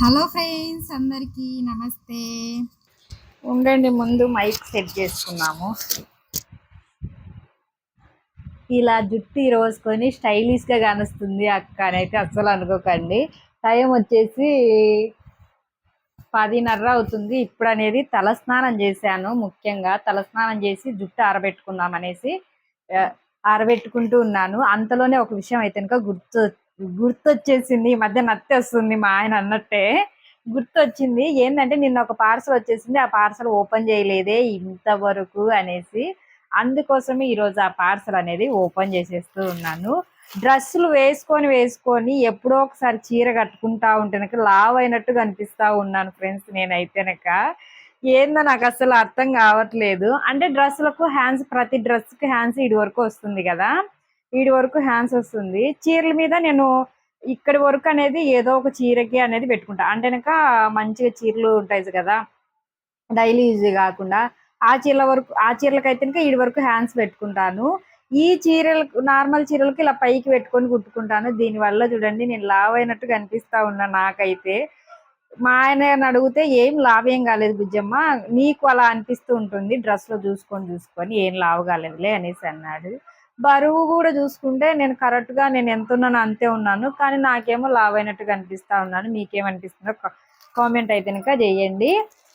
Hello friends అందరికీ నమస్తే. ఉండండి ముందు మైక్ సెట్ చేసుకున్నాము ఇలా జుట్టు ఈరోజుకొని స్టైలిష్గా కానొస్తుంది అక్క అని అయితే అస్సలు అనుకోకండి. టైం వచ్చేసి పదిన్నర అవుతుంది. ఇప్పుడు అనేది తలస్నానం చేశాను ముఖ్యంగా. తలస్నానం చేసి జుట్టు ఆరబెట్టుకుందాం అనేసి ఆరబెట్టుకుంటూ ఉన్నాను. అంతలోనే ఒక విషయం అయితే కనుక గుర్తు గుర్తొచ్చేసింది ఈ మధ్య నత్తి వస్తుంది మా ఆయన అన్నట్టే. గుర్తొచ్చింది ఏంటంటే నిన్న ఒక పార్సల్ వచ్చేసింది ఆ పార్సల్ ఓపెన్ చేయలేదే ఇంతవరకు అనేసి. అందుకోసమే ఈరోజు ఆ పార్సల్ అనేది ఓపెన్ చేసేస్తూ ఉన్నాను. డ్రెస్సులు వేసుకొని వేసుకొని ఎప్పుడో ఒకసారి చీర కట్టుకుంటా ఉంటేనక లావ్ అయినట్టు కనిపిస్తూ ఉన్నాను ఫ్రెండ్స్ నేనైతేనక ఏందో నాకు అసలు అర్థం కావట్లేదు. అంటే డ్రెస్సులకు హ్యాండ్స్ ప్రతి డ్రెస్కి హ్యాండ్స్ ఇది వరకు వస్తుంది కదా. వీడి వరకు హ్యాండ్స్ వస్తుంది. చీరల మీద నేను ఇక్కడి వరకు అనేది ఏదో ఒక చీరకి అనేది పెట్టుకుంటా. అంటే కనుక మంచిగా చీరలు ఉంటాయి కదా డైలీ యూజ్ కాకుండా ఆ చీరల వరకు ఆ చీరలకు అయితే కనుక ఈడి వరకు హ్యాండ్స్ పెట్టుకుంటాను. ఈ చీరలకు నార్మల్ చీరలకు ఇలా పైకి పెట్టుకొని కుట్టుకుంటాను. దీనివల్ల చూడండి నేను లావ్ అయినట్టు కనిపిస్తా ఉన్నా నాకైతే. మా ఆయన అడిగితే ఏం లావ్ ఏం కాలేదు బుజ్జమ్మ నీకు అలా అనిపిస్తూ ఉంటుంది డ్రెస్లో చూసుకొని చూసుకొని ఏం లావు కాలేదులే అనేసి అన్నాడు. బరువు కూడా చూసుకుంటే నేను కరెక్ట్గా నేను ఎంత ఉన్నానో అంతే ఉన్నాను. కానీ నాకేమో లావ్ అయినట్టుగా అనిపిస్తూ ఉన్నాను. మీకేమనిపిస్తుందో కామెంట్ అయితే కనుక చేయండి.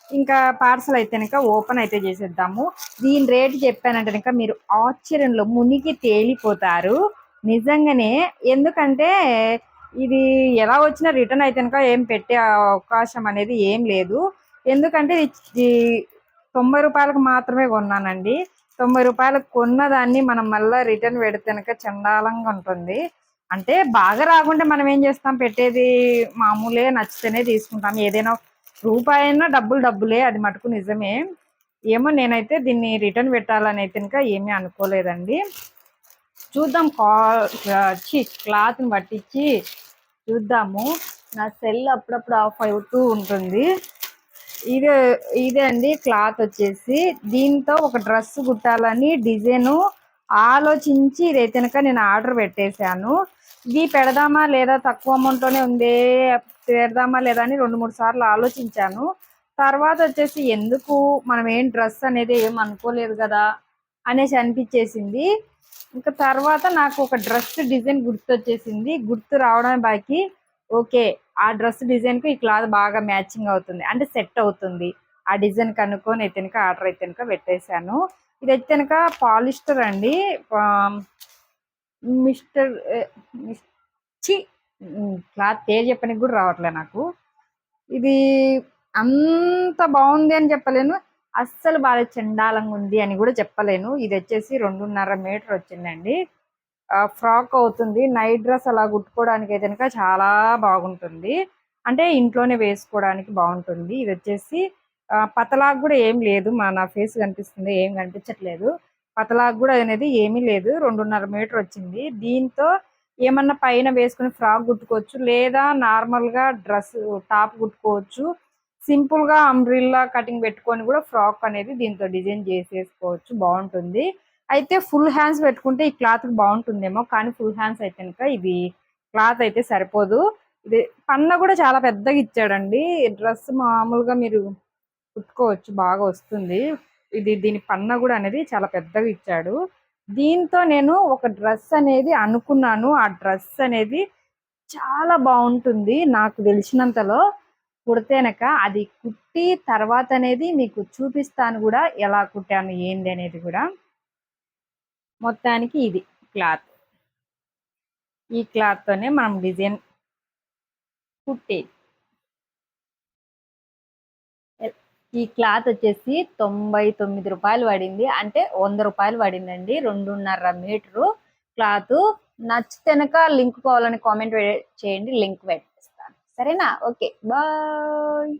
ఇంకా పార్సల్ అయితే కనుక ఓపెన్ అయితే చేసేద్దాము. దీని రేట్ చెప్పానంటే కనుక మీరు ఆశ్చర్యంలో మునిగి తేలిపోతారు. నిజంగానే ఎందుకంటే ఇది ఎలా వచ్చినా రిటర్న్ అయితే కనుక ఏం పెట్టే అవకాశం అనేది ఏం లేదు. ఎందుకంటే ఇది తొంభై రూపాయలకు మాత్రమే కొన్నానండి. తొంభై రూపాయలకు కొన్నదాన్ని మనం మళ్ళీ రిటర్న్ పెడితే చండాలంగా ఉంటుంది. అంటే బాగా రాకుంటే మనం ఏం చేస్తాం? పెట్టేది మామూలే నచ్చితేనే తీసుకుంటాం. ఏదైనా రూపాయి అయినా డబ్బులు డబ్బులే అది మటుకు నిజమే. ఏమో నేనైతే దీన్ని రిటర్న్ పెట్టాలని అయితే కనుక ఏమీ అనుకోలేదండి. చూద్దాం కా చి క్లాత్ని పట్టించి చూద్దాము. నా సెల్ అప్పుడప్పుడు ఆఫ్ అవుతూ ఉంటుంది. ఇదే ఇదే అండి క్లాత్ వచ్చేసి. దీంతో ఒక డ్రెస్ కుట్టాలని డిజైన్ ఆలోచించి ఇదైతేనక నేను ఆర్డర్ పెట్టేశాను. ఇది పెడదామా లేదా తక్కువ అమౌంట్లోనే ఉందే పెడదామా లేదా అని రెండు మూడు సార్లు ఆలోచించాను. తర్వాత వచ్చేసి ఎందుకు మనం ఏం డ్రెస్ అనేది ఏం అనుకోలేదు కదా అనేసి అనిపించేసింది. ఇంకా తర్వాత నాకు ఒక డ్రెస్ డిజైన్ గుర్తొచ్చేసింది. గుర్తు రావడమే బాకీ. ఓకే. ఆ డ్రెస్ డిజైన్కి ఈ క్లాత్ బాగా మ్యాచింగ్ అవుతుంది. అంటే సెట్ అవుతుంది. ఆ డిజైన్ కనుక్కొని అయితే ఆర్డర్ అయితే పెట్టేశాను. ఇది అయితే పాలిస్టర్ అండి. మిస్టర్ చి క్లాత్ పేరు చెప్పడానికి కూడా రావట్లే నాకు. ఇది అంత బాగుంది అని చెప్పలేను. అస్సలు బాగా చండాలంగా ఉంది అని కూడా చెప్పలేను. ఇది వచ్చేసి రెండున్నర మీటర్ వచ్చిందండి. ఫ్రాక్ అవుతుంది. నైట్ డ్రెస్ అలా కుట్టుకోవడానికి అయితే కనుక చాలా బాగుంటుంది. అంటే ఇంట్లోనే వేసుకోవడానికి బాగుంటుంది. ఇది వచ్చేసి పతలాగ్ కూడా ఏం లేదు. మా నా ఫేస్ కనిపిస్తుంది. ఏం కనిపించట్లేదు. పతలాగ్ కూడా అనేది ఏమీ లేదు. రెండున్నర మీటర్ వచ్చింది. దీంతో ఏమన్నా పైన వేసుకుని ఫ్రాక్ కుట్టుకోవచ్చు. లేదా నార్మల్గా డ్రెస్ టాప్ కుట్టుకోవచ్చు. సింపుల్గా అంబ్రిల్లా కటింగ్ పెట్టుకొని కూడా ఫ్రాక్ అనేది దీంతో డిజైన్ చేసేసుకోవచ్చు. బాగుంటుంది. అయితే ఫుల్ హ్యాండ్స్ పెట్టుకుంటే ఈ క్లాత్ బాగుంటుందేమో కానీ ఫుల్ హ్యాండ్స్ అయితే కనుక ఇది క్లాత్ అయితే సరిపోదు. ఇది పన్న కూడా చాలా పెద్దగా ఇచ్చాడండి. డ్రెస్ మామూలుగా మీరు కుట్టుకోవచ్చు బాగా వస్తుంది. ఇది దీని పన్న కూడా అనేది చాలా పెద్దగా ఇచ్చాడు. దీంతో నేను ఒక డ్రెస్ అనేది అనుకున్నాను. ఆ డ్రెస్ అనేది చాలా బాగుంటుంది నాకు తెలిసినంతలో. కుడితేనక అది కుట్టి తర్వాత అనేది మీకు చూపిస్తాను కూడా ఎలా కుట్టాను ఏంది అనేది కూడా. మొత్తానికి ఇది క్లాత్. ఈ క్లాత్తోనే మనం డిజైన్ కుట్టేది. ఈ క్లాత్ వచ్చేసి తొంభై తొమ్మిది రూపాయలు పడింది. అంటే వంద రూపాయలు పడిందండి. రెండున్నర మీటరు క్లాత్. నచ్చితేనక లింక్ కావాలని కామెంట్ చేయండి. లింక్ పెట్టిస్తాను. సరేనా? ఓకే. బాయ్.